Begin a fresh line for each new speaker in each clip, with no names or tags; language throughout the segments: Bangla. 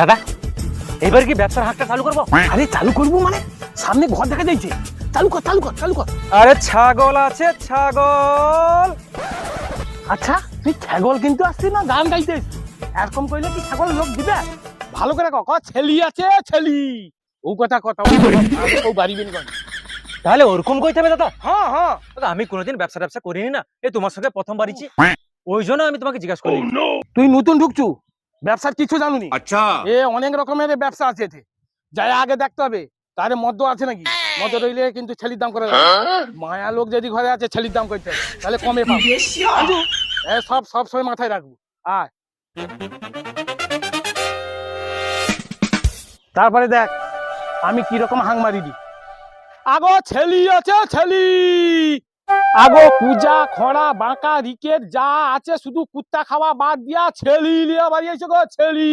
দাদা এবার কি ব্যবসার হাঁকটা চালু করব?
আরে চালু করব মানে? সামনে ঘর দেখা যাইছে। চালু কর চালু কর চালু কর।
আরে ছাগল আছে ছাগল!
আচ্ছা তুই ছাগল কিন্তু আসছিস না গান গাইতে এরকম কইলে কি ছাগল লোক দিবে? ভালো করে কক ছেলি আছে ছেলি। ও কথা কথা ও কথা, আমি বাড়ি বিন কর।
তাহলে ওরকম কইতে হবে দাদা?
হ্যাঁ হ্যাঁ।
দাদা আমি কোনোদিন ব্যবসা ব্যবসা করিনি না। এ তোমার সঙ্গে প্রথম বাড়িছি ওই জন্য আমি তোমাকে জিজ্ঞাসা করি
তুই নতুন ঢুকছু? ব্যবসার কিছু জানুনি।
আচ্ছা।
এ অনেক রকমের ব্যবসা আছে এতে। যাই আগে দেখতে হবে তারে মদ্য আছে নাকি? মদ্য রইলে কিন্তু ছেলির দাম করে মায়া লোক যদি ঘরে আছে ছেলির দাম করতে তাহলে কমে পাবো। সব সব সময় মাথায় রাখব। আয়। তারপরে দেখ আমি কীরকম হাং মারি দি আগো ছেলি আছে ছেলি! আগো পূজা খড়া বাঁকা রিকেট যা আছে শুধু কুত্তা খাওয়া বাদ দিয়া ছেলি লিয়া বাড়ি আইছো গো ছেলি।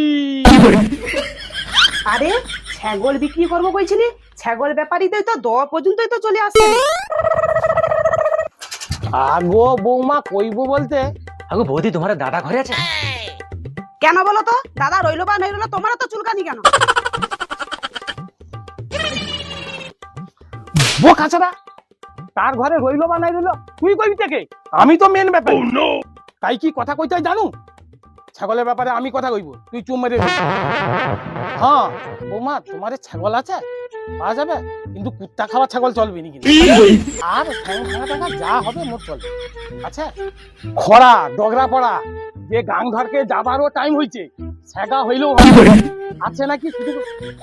আরে ছাগল বিক্রি করব বলছিলি ছাগল ব্যাপারীতে তো দ পর্যন্তই তো চলে আসে
আগো বৌমা কইবো বলতে?
আগো বৌদি তোমার দাদা ঘরে আছে?
কেন বলো তো? দাদা রইল বা নই রইল তোমারও তো চুলকানি কেন?
বোকাছাড়া তার ঘরে রইল বা নাই রইল। তুই কইবি থেকে আমি তো মেন ব্যাপার। তাই কি কথা কইতে জানু? ছাগলের ব্যাপারে আমি কথা কইব। তুই চুপ মেরে। হ্যাঁ বৌমা তোমার ছাগল আছে? পাওয়া যাবে? কিন্তু কুত্তা খাওয়া ছাগল চলবে নি কিন্তু আর টাকা যা হবে মোট চলবে। আচ্ছা খরা ডগরা পড়া যে গাং ধরকে যাবারও টাইম হইছে ছ্যাগা হইলেও আছে নাকি? শুধু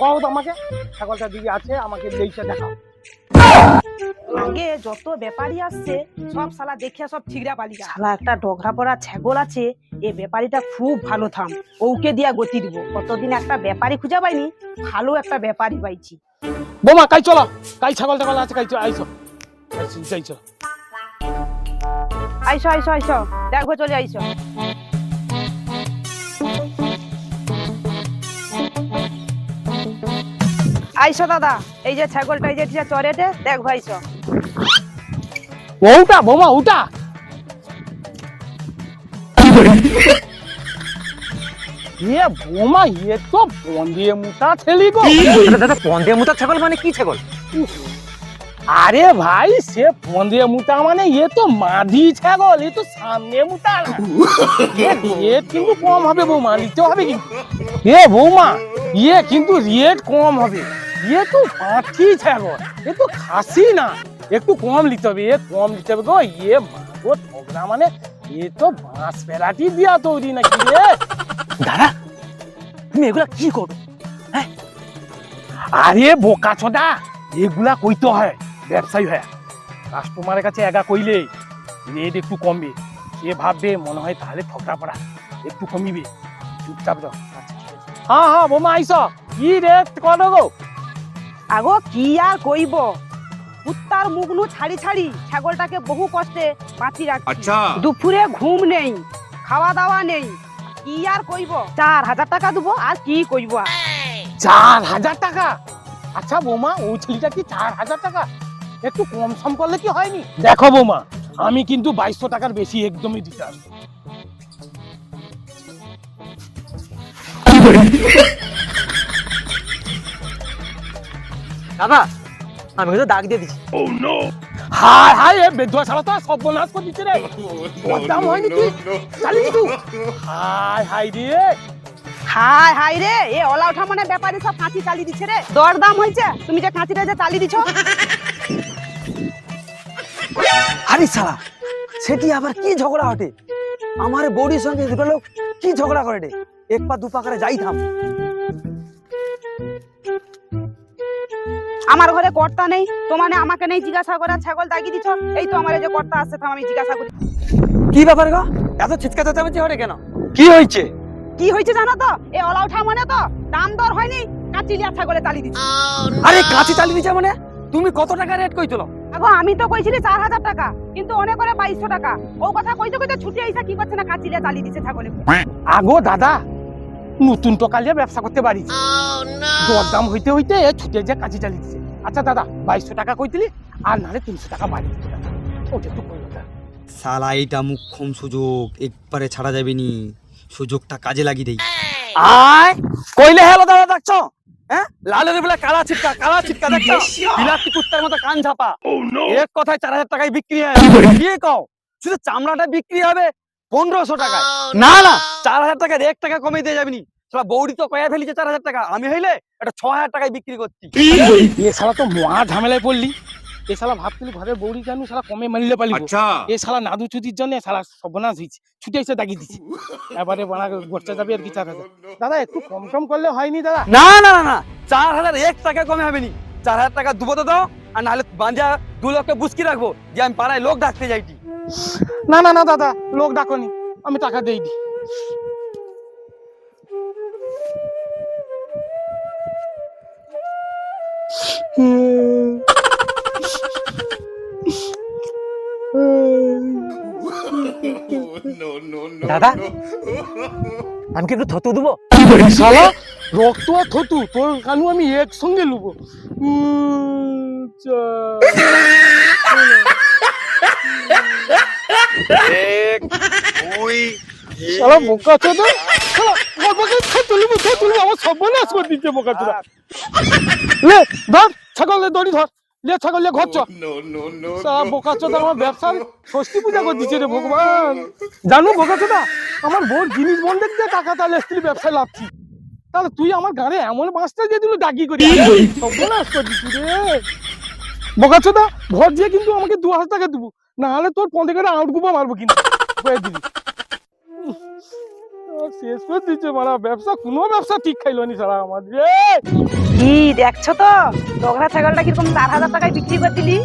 কও তো আমাকে। ছাগলটা দিদি আছে আমাকে লেইটা দেখাও।
আগে যত ব্যাপারী আসছে সব শালা দেখিয়া সব ঠিকরা পালি শালা একটা ডগরা পড়া ছাগল আছে এ ব্যাপারীটা খুব ভালো থাম। ওকে দিয়া গতি দিব। কতদিন একটা ব্যাপারী খুঁজে পাইনি ভালো একটা ব্যাপারী পাইছি।
বোমা কাই চলো। কাই ছাগল টাগল আছে কাই চলো আইসো। আইসো, আইসো।
আইসো আইসো আইসো। দেখো চলে আইসো। আইসো দাদা এই যে ছাগলটা এই যে চরেটে দেখ ভাইসো
ওটা বোমা ওটা ইয়ে বোমা তো বন্দিয়ে মুটা ছেলি গো।
দাদা, দাদা পন্দে মুতা ছাগল মানে কি ছাগল?
আরে ভাই সে বন্দিয়ে মুটা মানে ইয়ে তো মাঝি ছাগল এ তো সামনে মুটা না। এ রেট কিন্তু কম হবে বৌমা নিতে হবে কিন্তু। এ বৌমা ইয়ে কিন্তু রেট কম হবে। ইয়ে তো পাঁচি ছাগল। এ তো খাসি না। একটু কম নিতে হবে, এ কম নিতে হবে গো। ইয়ে মাগো ঠগরা মানে এ তো বাঁশ পেলাটি দিয়া তৈরি নাকি রে?
দাদা, তুমি এগুলা কি করবে?
আরে বোকা ছোদা, এগুলা কইতে হয়, ব্যবসায়ী হয়। কাস্টমারের কাছে একা কইলে রেট একটু কমবে। সে ভাববে মনে হয় তাহলে ঠকরা পড়া একটু কমিবে। চুপচাপ যাও। হ্যাঁ হ্যাঁ বোমা আইস। কি রেট কত গো?
আগো কি আর কইব? কুত্তার মুগনু ছাড়ি ছাড়ি ছাগলটাকে বহু কষ্টে বাঁচি রাখছি।
আচ্ছা।
দুপুরে ঘুম নেই খাওয়া দাওয়া নেই কি আর কইব? চার হাজার টাকা দেবো আর কি কইব আর?
চার হাজার টাকা? আচ্ছা বোমা ওই ছেলেটা কি চার হাজার টাকা? একটু কম সম করলে কি হয়নি? দেখো বোমা আমি কিন্তু বাইশশো টাকার বেশি একদমই দিতে আসব
দাদা আমি কিন্তু দাগ দিয়ে দিচ্ছি
হায় হায় এ বেধুয়া ছাড়া তো সর্বনাশ করে দিচ্ছে রে। দাম হয়নি কি? চালি কিছু হায় হায় রে।
হাই হাই রে এ ওলা ওঠা মানে ব্যাপারে সব কাঁচি চালিয়ে দিচ্ছে রে। দর দাম হয়েছে? তুমি যে কাঁচিটা যে চালিয়ে দিছো?
আরে শালা সেটি আবার কি ঝগড়া হটে? আমার বৌদির সঙ্গে দুটো লোক কি ঝগড়া করে রে? এক পা দু পা করে যাই থাম।
আমার ঘরে কর্তা নেই তোমানে আমাকে নেই জিজ্ঞাসা করে ছাগল দাগিয়ে দিছো? এই তো আমার যে কর্তা থাম আমি জিজ্ঞাসা করি।
কি ব্যাপার গো? এত চিৎকা চেঁচামেচি হটে কেন?
কি হয়েছে?
কি হয়েছে জানো তো? এ ওলা ওঠা মানে তো? দাম দর হয়নি কাঁচিলিয়া ছাগলে চালিয়ে দিচ্ছি
আরে কাঁচি চালিয়ে দিচ্ছে মানে? তুমি কত টাকা রেট কইছিল?
আগো আমি তো কইছিলি চার হাজার টাকা কিন্তু অনেক করে বাইশশো টাকা। ও কথা কইতে কইতে ছুটি আইসা কি করছে না কাঁচিলিয়া চালিয়ে দিচ্ছে ছাগলে?
আগো দাদা নতুন টকালিয়া ব্যবসা করতে পারিস দরদাম হইতে হইতে ছুটে যে কাজে চালিয়ে দিছে। আচ্ছা দাদা বাইশশো টাকা কইতিলি আর নাহলে তিনশো টাকা বাড়ি দিতে দাদা ওটা একটু কইলো দাদা
শালা এইটা মুখ্যম সুযোগ। একবারে ছাড়া যাবে নি। সুযোগটা কাজে লাগিয়ে দেই। আয়! কইলে হেলো দাদা দেখছ হ্যাঁ? লালের বেলা কালা ছিটকা কালা ছিটকা দেখছ? বিলাতি কুত্তার মতো কান ঝাপা। এক কথায় চার হাজার টাকায় বিক্রি হয়। কি কও। শুধু চামড়াটা বিক্রি হবে পনেরোশো টাকায়। না না চার হাজার টাকার এক টাকা কমে দিয়ে যাবিনি বৌদি তো কয়া ফেলিছে চার হাজার টাকা। আমি হইলে এটা ছ হাজার টাকায় বিক্রি করছি।
এ শালা তো মহা ঝামেলায় পড়লি। এ শালা ভাবছিলি ঘরের বৌড়ি জানু শালা কমে মারলে এ শালা নাদু চুদির জন্য শালা সর্বনাশ হয়েছে ছুটে এসে দিচ্ছে এবারে বানা যাবে আর কি চার হাজার দাদা একটু কম টম করলে হয়নি দাদা।
না না না না। চার হাজার এক টাকা কমে হবে নি। চার হাজার টাকা দুবো তো দাও আর নাহলে বাঁধা দু লক্ষে বুঝকি রাখব যে আমি পাড়ায় লোক ডাকতে যাইটি।
না না না দাদা লোক ডাকনি। আমি টাকা দেই দি।
দাদা আমি কি একটু থতু দেবো?
শালা রক্ত আর থতু তোর কানু আমি একসঙ্গে লুবো। উম, চা। শালা বোকা চোদা শালা বাবাকে থতু লুবো থতু আমার সর্বনাশ করে দিচ্ছে বোকা চোদা লে ধর ছাগল লে দড়ি ধর। লে ছাগল লে ঘর চ শালা বোকা চোদা আমার ব্যবসার ষষ্ঠী পূজা করে দিচ্ছে রে ভগবান। জানো বোকা চোদা আমার বোর জিনিস বন্ধের দিয়ে টাকা তাহলে স্ত্রী ব্যবসায় লাভছি তাহলে তুই আমার গাড়ি এমন বাঁচতে দিয়ে দিল ডাকি করি। সর্বনাশ করে দিচ্ছি রে। বোকা চোদা ঘর দিয়ে কিন্তু আমাকে দু হাজার টাকা দেবো। না হলে তোর আউট গুপা মারবো কিন্তু। আর শেষ করে দিচ্ছে মারা, ব্যবসা, কোনো ব্যবসা ঠিক খাইলো নি সারা আমার।
কি দেখছ তো? ডগরা ছাগলটা কীরকম চার হাজার টাকায় বিক্রি করে দিলি?